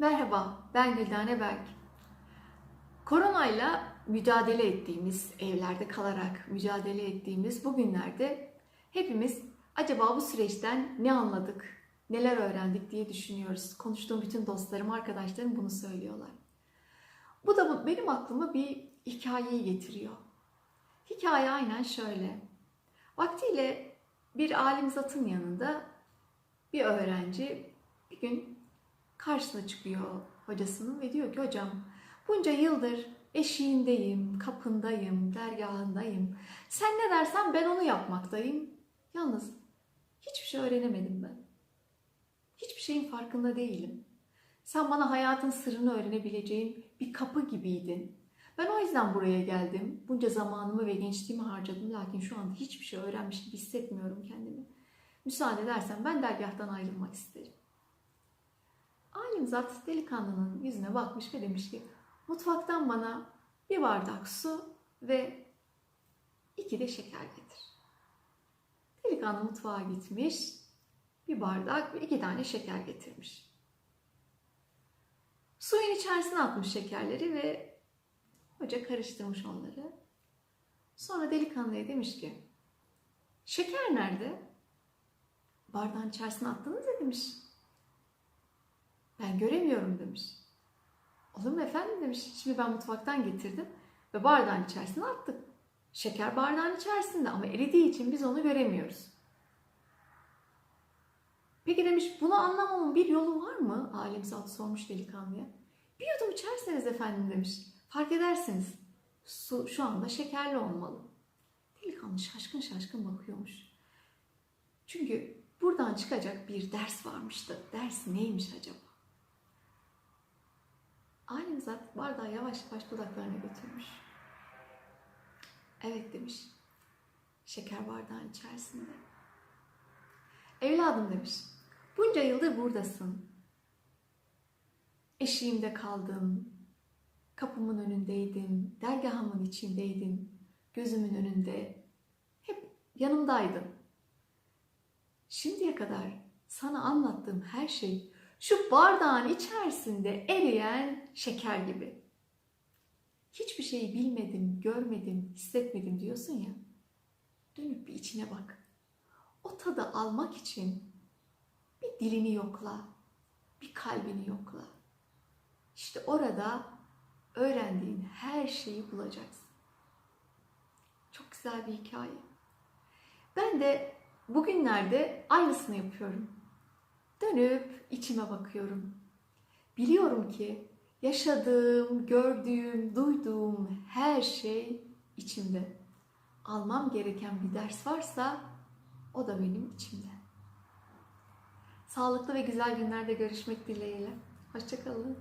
Merhaba, ben Güldane Berk. Koronayla mücadele ettiğimiz, evlerde kalarak mücadele ettiğimiz bu günlerde hepimiz acaba bu süreçten ne anladık, neler öğrendik diye düşünüyoruz. Konuştuğum bütün dostlarım, arkadaşlarım bunu söylüyorlar. Bu da benim aklıma bir hikayeyi getiriyor. Hikaye aynen şöyle. Vaktiyle bir alim zatın yanında bir öğrenci bir gün karşısına çıkıyor hocasının ve diyor ki hocam bunca yıldır eşiğindeyim, kapındayım, dergahındayım. Sen ne dersen ben onu yapmaktayım. Yalnız hiçbir şey öğrenemedim ben. Hiçbir şeyin farkında değilim. Sen bana hayatın sırrını öğrenebileceğim bir kapı gibiydin. Ben o yüzden buraya geldim. Bunca zamanımı ve gençliğimi harcadım. Lakin şu anda hiçbir şey öğrenmiş gibi hissetmiyorum kendimi. Müsaade edersen ben dergahtan ayrılmak isterim. Alim zat delikanlının yüzüne bakmış ve demiş ki mutfaktan bana bir bardak su ve iki de şeker getir. Delikanlı mutfağa gitmiş, bir bardak ve iki tane şeker getirmiş. Suyun içerisine atmış şekerleri ve hoca karıştırmış onları. Sonra delikanlıya demiş ki şeker nerede? Bardağın içerisine attınız ya demiş. Ben göremiyorum demiş. Olur mu efendim demiş. Şimdi ben mutfaktan getirdim ve bardağın içerisine attık. Şeker bardağın içerisinde ama eridiği için biz onu göremiyoruz. Peki demiş bunu anlamamın bir yolu var mı? Alim zat sormuş delikanlıya. Bir yudum içerseniz efendim demiş. Fark edersiniz. Su şu anda şekerli olmalı. Delikanlı şaşkın şaşkın bakıyormuş. Çünkü buradan çıkacak bir ders varmıştı. Ders neymiş acaba? Alim zat bardağı yavaş yavaş dudaklarına götürmüş. Evet demiş. Şeker bardağın içerisinde. Evladım demiş. Bunca yıldır buradasın. Eşiğimde kaldın. Kapımın önündeydin. Dergahımın içindeydin. Gözümün önünde. Hep yanımdaydın. Şimdiye kadar sana anlattığım her şey şu bardağın içerisinde eriyen şeker gibi. Hiçbir şeyi bilmedim, görmedim, hissetmedim diyorsun ya. Dönüp bir içine bak. O tadı almak için bir dilini yokla, bir kalbini yokla. İşte orada öğrendiğin her şeyi bulacaksın. Çok güzel bir hikaye. Ben de bugünlerde aynısını yapıyorum. Dönüp içime bakıyorum. Biliyorum ki yaşadığım, gördüğüm, duyduğum her şey içimde. Almam gereken bir ders varsa o da benim içimde. Sağlıklı ve güzel günlerde görüşmek dileğiyle. Hoşçakalın.